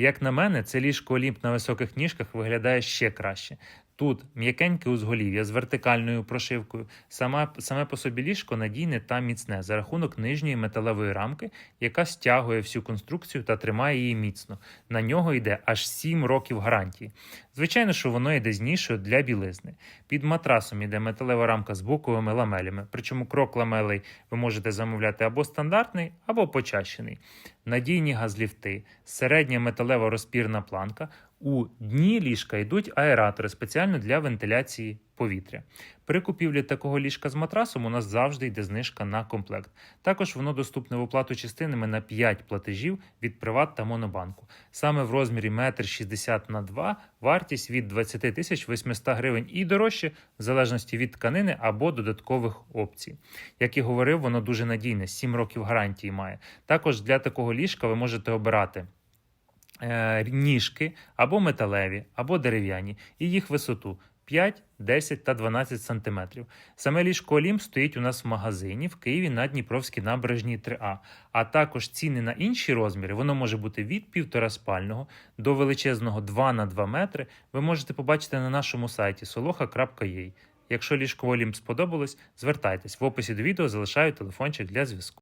Як на мене, це ліжко Олімп на високих ніжках виглядає ще краще. Тут м'якеньке узголів'я з вертикальною прошивкою. Саме, саме по собі ліжко надійне та міцне за рахунок нижньої металевої рамки, яка стягує всю конструкцію та тримає її міцно. На нього йде аж 7 років гарантії. Звичайно, що воно йде з нішою для білизни. Під матрасом йде металева рамка з боковими ламелями, причому крок ламелей ви можете замовляти або стандартний, або почащений. Надійні газліфти, середня металева розпірна планка. У дні ліжка йдуть аератори спеціально для вентиляції повітря. При купівлі такого ліжка з матрасом у нас завжди йде знижка на комплект. Також воно доступне в оплату частинами на 5 платежів від Приват та Монобанку. Саме в розмірі 1,60 м на 2 вартість від 20 тисяч 800 гривень і дорожче, в залежності від тканини або додаткових опцій. Як і говорив, воно дуже надійне, 7 років гарантії має. Також для такого ліжка ви можете обирати ніжки або металеві, або дерев'яні, і їх висоту 5, 10 та 12 см. Саме ліжко Олімп стоїть у нас в магазині в Києві на Дніпровській набережній 3А. А також ціни на інші розміри, воно може бути від півтора спального до величезного 2 на 2 метри. Ви можете побачити на нашому сайті soloha.ua. Якщо ліжко Олімп сподобалось, звертайтесь. В описі до відео залишаю телефончик для зв'язку.